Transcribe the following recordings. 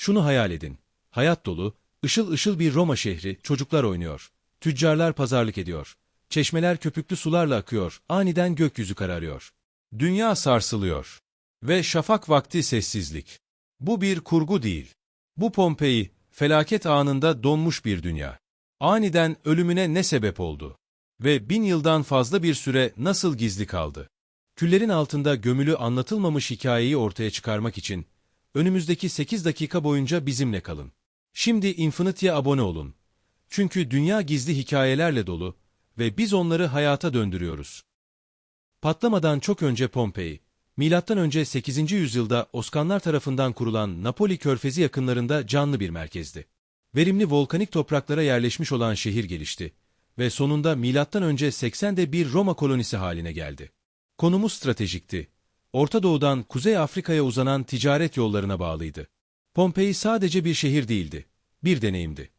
Şunu hayal edin. Hayat dolu, ışıl ışıl bir Roma şehri, çocuklar oynuyor. Tüccarlar pazarlık ediyor. Çeşmeler köpüklü sularla akıyor, aniden gökyüzü kararıyor. Dünya sarsılıyor. Ve şafak vakti sessizlik. Bu bir kurgu değil. Bu Pompei, felaket anında donmuş bir dünya. Aniden ölümüne ne sebep oldu? Ve bin yıldan fazla bir süre nasıl gizli kaldı? Küllerin altında gömülü anlatılmamış hikayeyi ortaya çıkarmak için önümüzdeki 8 dakika boyunca bizimle kalın. Şimdi Infinity'ye abone olun. Çünkü dünya gizli hikayelerle dolu ve biz onları hayata döndürüyoruz. Patlamadan çok önce Pompei, önce 8. yüzyılda Oskanlar tarafından kurulan Napoli körfezi yakınlarında canlı bir merkezdi. Verimli volkanik topraklara yerleşmiş olan şehir gelişti ve sonunda önce 80'de bir Roma kolonisi haline geldi. Konumu stratejikti. Orta Doğu'dan Kuzey Afrika'ya uzanan ticaret yollarına bağlıydı. Pompei sadece bir şehir değildi, bir deneyimdi.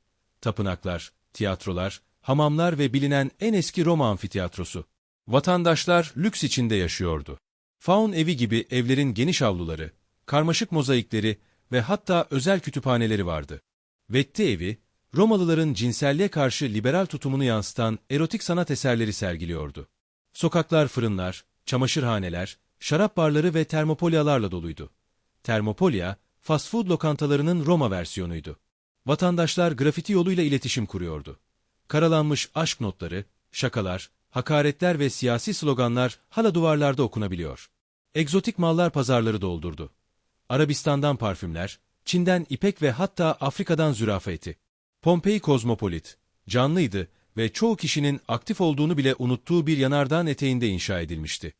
Tapınaklar, tiyatrolar, hamamlar ve bilinen en eski Roma amfiteyatrosu. Vatandaşlar lüks içinde yaşıyordu. Faun evi gibi evlerin geniş avluları, karmaşık mozaikleri ve hatta özel kütüphaneleri vardı. Vetti evi, Romalıların cinselliğe karşı liberal tutumunu yansıtan erotik sanat eserleri sergiliyordu. Sokaklar fırınlar, çamaşırhaneler, şarap barları ve termopolyalarla doluydu. Termopolya, fast food lokantalarının Roma versiyonuydu. Vatandaşlar grafiti yoluyla iletişim kuruyordu. Karalanmış aşk notları, şakalar, hakaretler ve siyasi sloganlar hala duvarlarda okunabiliyor. Egzotik mallar pazarları doldurdu. Arabistan'dan parfümler, Çin'den ipek ve hatta Afrika'dan zürafa eti. Pompei kozmopolit, canlıydı ve çoğu kişinin aktif olduğunu bile unuttuğu bir yanardağın eteğinde inşa edilmişti.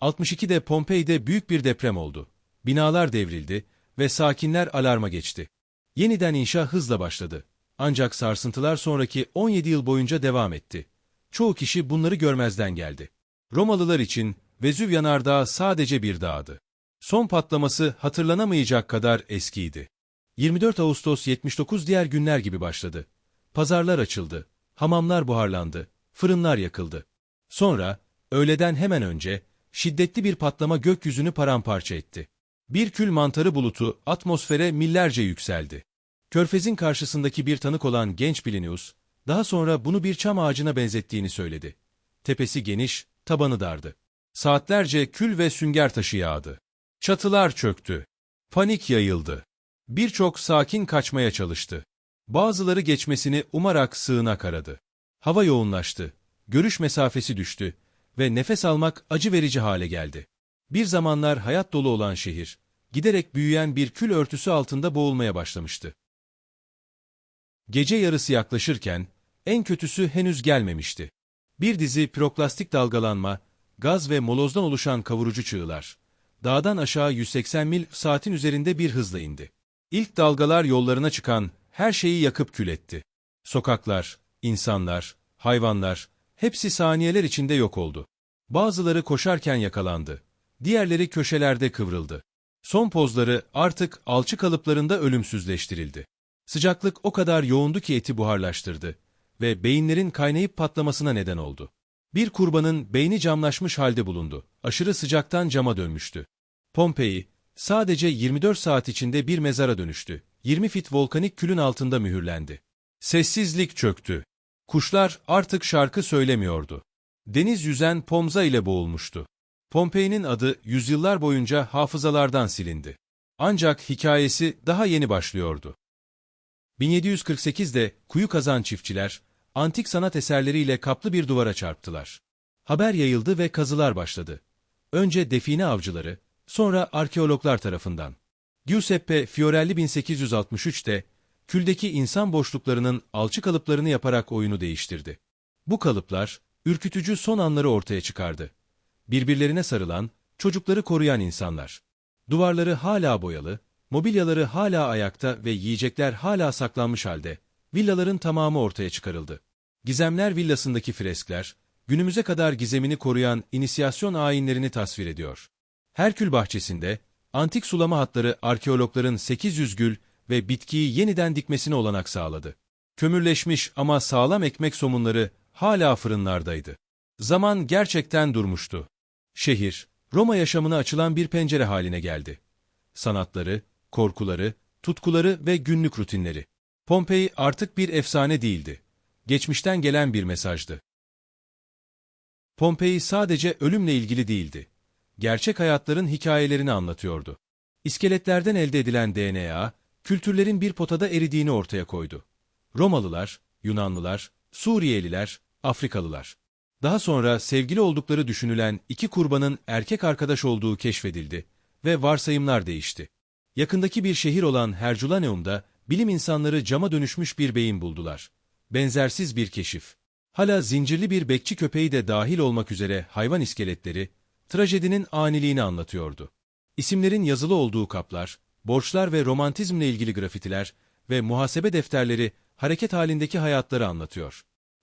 62'de Pompei'de büyük bir deprem oldu. Binalar devrildi ve sakinler alarma geçti. Yeniden inşa hızla başladı. Ancak sarsıntılar sonraki 17 yıl boyunca devam etti. Çoğu kişi bunları görmezden geldi. Romalılar için Vezüv yanardağı sadece bir dağdı. Son patlaması hatırlanamayacak kadar eskiydi. 24 Ağustos 79 diğer günler gibi başladı. Pazarlar açıldı, hamamlar buharlandı, fırınlar yakıldı. Sonra, öğleden hemen önce, şiddetli bir patlama gökyüzünü paramparça etti. Bir kül mantarı bulutu atmosfere millerce yükseldi. Körfezin karşısındaki bir tanık olan genç Plinius, daha sonra bunu bir çam ağacına benzettiğini söyledi. Tepesi geniş, tabanı dardı. Saatlerce kül ve sünger taşı yağdı. Çatılar çöktü. Panik yayıldı. Birçok sakin kaçmaya çalıştı. Bazıları geçmesini umarak sığınak aradı. Hava yoğunlaştı. Görüş mesafesi düştü ve nefes almak acı verici hale geldi. Bir zamanlar hayat dolu olan şehir, giderek büyüyen bir kül örtüsü altında boğulmaya başlamıştı. Gece yarısı yaklaşırken, en kötüsü henüz gelmemişti. Bir dizi piroklastik dalgalanma, gaz ve molozdan oluşan kavurucu çığlar, dağdan aşağı 180 mil saatin üzerinde bir hızla indi. İlk dalgalar yollarına çıkan her şeyi yakıp kül etti. Sokaklar, insanlar, hayvanlar, hepsi saniyeler içinde yok oldu. Bazıları koşarken yakalandı. Diğerleri köşelerde kıvrıldı. Son pozları artık alçı kalıplarında ölümsüzleştirildi. Sıcaklık o kadar yoğundu ki eti buharlaştırdı ve beyinlerin kaynayıp patlamasına neden oldu. Bir kurbanın beyni camlaşmış halde bulundu. Aşırı sıcaktan cama dönmüştü. Pompei, sadece 24 saat içinde bir mezara dönüştü. 20 fit volkanik külün altında mühürlendi. Sessizlik çöktü. Kuşlar artık şarkı söylemiyordu. Deniz yüzen Pomza ile boğulmuştu. Pompei'nin adı yüzyıllar boyunca hafızalardan silindi. Ancak hikayesi daha yeni başlıyordu. 1748'de kuyu kazan çiftçiler, antik sanat eserleriyle kaplı bir duvara çarptılar. Haber yayıldı ve kazılar başladı. Önce define avcıları, sonra arkeologlar tarafından. Giuseppe Fiorelli 1863'te, küldeki insan boşluklarının alçı kalıplarını yaparak oyunu değiştirdi. Bu kalıplar, ürkütücü son anları ortaya çıkardı. Birbirlerine sarılan, çocukları koruyan insanlar. Duvarları hala boyalı, mobilyaları hala ayakta ve yiyecekler hala saklanmış halde, villaların tamamı ortaya çıkarıldı. Gizemler villasındaki freskler, günümüze kadar gizemini koruyan inisiyasyon ayinlerini tasvir ediyor. Herkül bahçesinde, antik sulama hatları arkeologların 800 gül ve bitkiyi yeniden dikmesine olanak sağladı. Kömürleşmiş ama sağlam ekmek somunları hala fırınlardaydı. Zaman gerçekten durmuştu. Şehir, Roma yaşamına açılan bir pencere haline geldi. Sanatları, korkuları, tutkuları ve günlük rutinleri. Pompei artık bir efsane değildi. Geçmişten gelen bir mesajdı. Pompei sadece ölümle ilgili değildi. Gerçek hayatların hikayelerini anlatıyordu. İskeletlerden elde edilen DNA, kültürlerin bir potada eridiğini ortaya koydu. Romalılar, Yunanlılar, Suriyeliler, Afrikalılar. Daha sonra sevgili oldukları düşünülen iki kurbanın erkek arkadaş olduğu keşfedildi ve varsayımlar değişti. Yakındaki bir şehir olan Herculaneum'da bilim insanları cama dönüşmüş bir beyin buldular. Benzersiz bir keşif. Hala zincirli bir bekçi köpeği de dahil olmak üzere hayvan iskeletleri, trajedinin aniliğini anlatıyordu. İsimlerin yazılı olduğu kaplar, borçlar ve romantizmle ilgili grafitiler ve muhasebe defterleri hareket halindeki hayatları anlatıyor.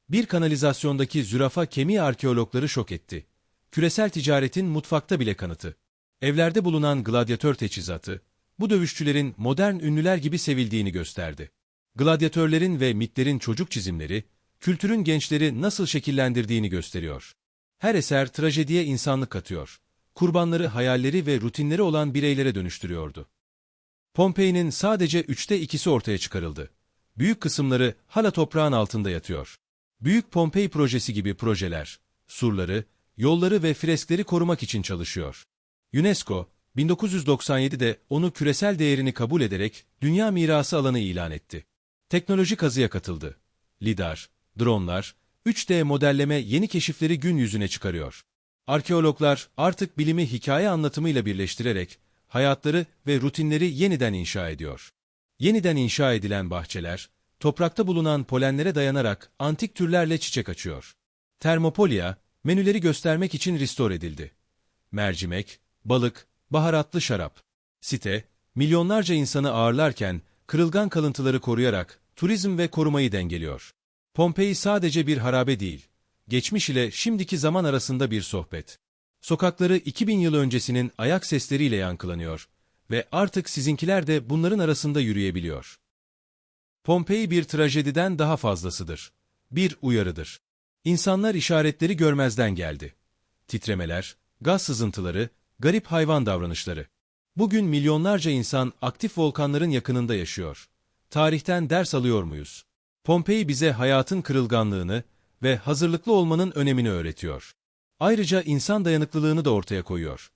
Bir kanalizasyondaki zürafa kemiği arkeologları şok etti. Küresel ticaretin mutfakta bile kanıtı. Evlerde bulunan gladyatör teçhizatı, bu dövüşçülerin modern ünlüler gibi sevildiğini gösterdi. Gladyatörlerin ve mitlerin çocuk çizimleri, kültürün gençleri nasıl şekillendirdiğini gösteriyor. Her eser trajediye insanlık katıyor. Kurbanları hayalleri ve rutinleri olan bireylere dönüştürüyordu. Pompei'nin sadece üçte ikisi ortaya çıkarıldı. Büyük kısımları hala toprağın altında yatıyor. Büyük Pompei projesi gibi projeler, surları, yolları ve freskleri korumak için çalışıyor. UNESCO, 1997'de onu küresel değerini kabul ederek Dünya Mirası alanı ilan etti. Teknoloji kazıya katıldı. Lidar, dronlar, 3D modelleme yeni keşifleri gün yüzüne çıkarıyor. Arkeologlar artık bilimi hikaye anlatımıyla birleştirerek hayatları ve rutinleri yeniden inşa ediyor. Yeniden inşa edilen bahçeler, toprakta bulunan polenlere dayanarak antik türlerle çiçek açıyor. Termopolia, menüleri göstermek için restore edildi. Mercimek, balık, baharatlı şarap. Site, milyonlarca insanı ağırlarken kırılgan kalıntıları koruyarak turizm ve korumayı dengeliyor. Pompei sadece bir harabe değil, geçmiş ile şimdiki zaman arasında bir sohbet. Sokakları 2000 yıl öncesinin ayak sesleriyle yankılanıyor ve artık sizinkiler de bunların arasında yürüyebiliyor. Pompei bir trajediden daha fazlasıdır. Bir uyarıdır. İnsanlar işaretleri görmezden geldi. Titremeler, gaz sızıntıları, garip hayvan davranışları. Bugün milyonlarca insan aktif volkanların yakınında yaşıyor. Tarihten ders alıyor muyuz? Pompei bize hayatın kırılganlığını ve hazırlıklı olmanın önemini öğretiyor. Ayrıca insan dayanıklılığını da ortaya koyuyor.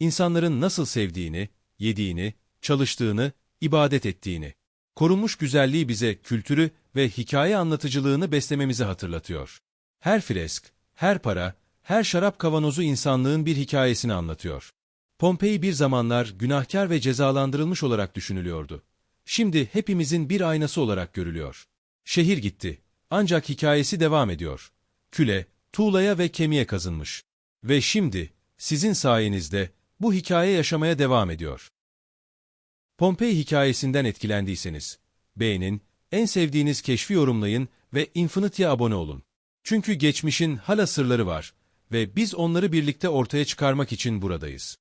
İnsanların nasıl sevdiğini, yediğini, çalıştığını, ibadet ettiğini. Korunmuş güzelliği bize kültürü ve hikaye anlatıcılığını beslememizi hatırlatıyor. Her fresk, her para, her şarap kavanozu insanlığın bir hikayesini anlatıyor. Pompei bir zamanlar günahkar ve cezalandırılmış olarak düşünülüyordu. Şimdi hepimizin bir aynası olarak görülüyor. Şehir gitti. Ancak hikayesi devam ediyor. Küle, tuğlaya ve kemiğe kazınmış. Ve şimdi, sizin sayenizde, bu hikaye yaşamaya devam ediyor. Pompei hikayesinden etkilendiyseniz, beğenin, en sevdiğiniz keşfi yorumlayın ve Infinity'ye abone olun. Çünkü geçmişin hala sırları var ve biz onları birlikte ortaya çıkarmak için buradayız.